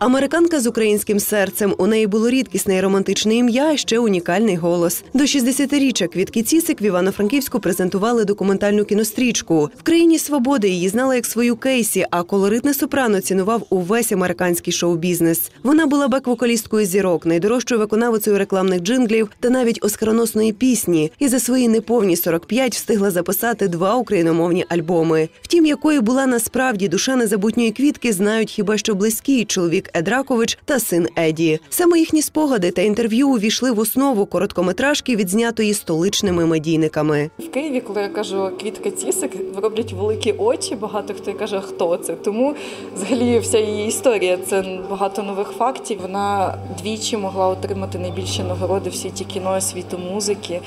Американка з українським серцем. У неї було рідкісне і романтичне ім'я, а ще унікальний голос. До 60-річчя Квітки Цісик в Івано-Франківську презентували документальну кінострічку. В країні свободи її знали як свою Кейсі, а колоритне сопрано цінував увесь американський шоу-бізнес. Вона була бек-вокалісткою зірок, найдорожчою виконавицею рекламних джинглів та навіть оскароносної пісні. І за свої неповні 45 встигла записати два україномовні альбоми. Втім, якою була насправді душа незабутньої квітки, знають хіба що близький чоловік Ед Ракович та син Еді. Саме їхні спогади та інтерв'ю увійшли в основу короткометражки, відзнятої столичними медійниками. В Києві, коли я кажу квітка цісик, роблять великі очі. Багато хто каже, хто це. Тому взагалі вся її історія це багато нових фактів. Вона двічі могла отримати найбільші нагороди в світі кіно, світу музики.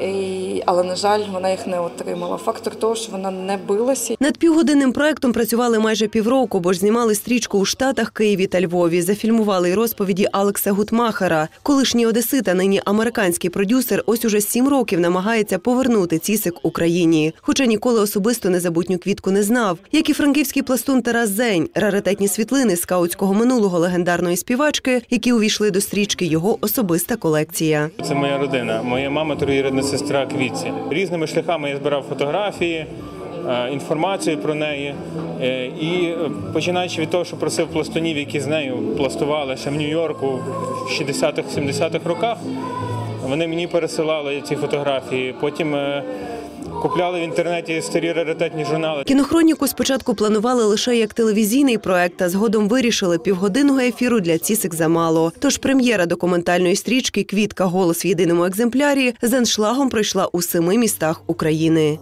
І, але на жаль, вона їх не отримала. Фактор того, що вона не билася. Над півгодинним проектом працювали майже півроку, бо ж знімали стрічку у Штатах, Києві та Львові. Зафільмували й розповіді Алекса Гутмахера. Колишній одесит, а нині американський продюсер, ось уже сім років намагається повернути цісик Україні. Хоча ніколи особисто незабутню квітку не знав. Як і франківський пластун Тарас Зень, раритетні світлини скаутського минулого легендарної співачки, які увійшли до стрічки його особиста колекція. Це моя родина, моя мама троюрідна сестра Квітці. Різними шляхами я збирав фотографії, е, інформацію про неї. Е, І починаючи від того, що просив пластунів, які з нею пластували ще в Нью-Йорку в 60-х-70-х роках, вони мені пересилали ці фотографії. Потім е, купляли в інтернеті старі раритетні журнали. Кінохроніку спочатку планували лише як телевізійний проект, а згодом вирішили півгодинного ефіру для цісик замало. Тож прем'єра документальної стрічки Квітка голос в єдиному екземплярі з аншлагом пройшла у семи містах України.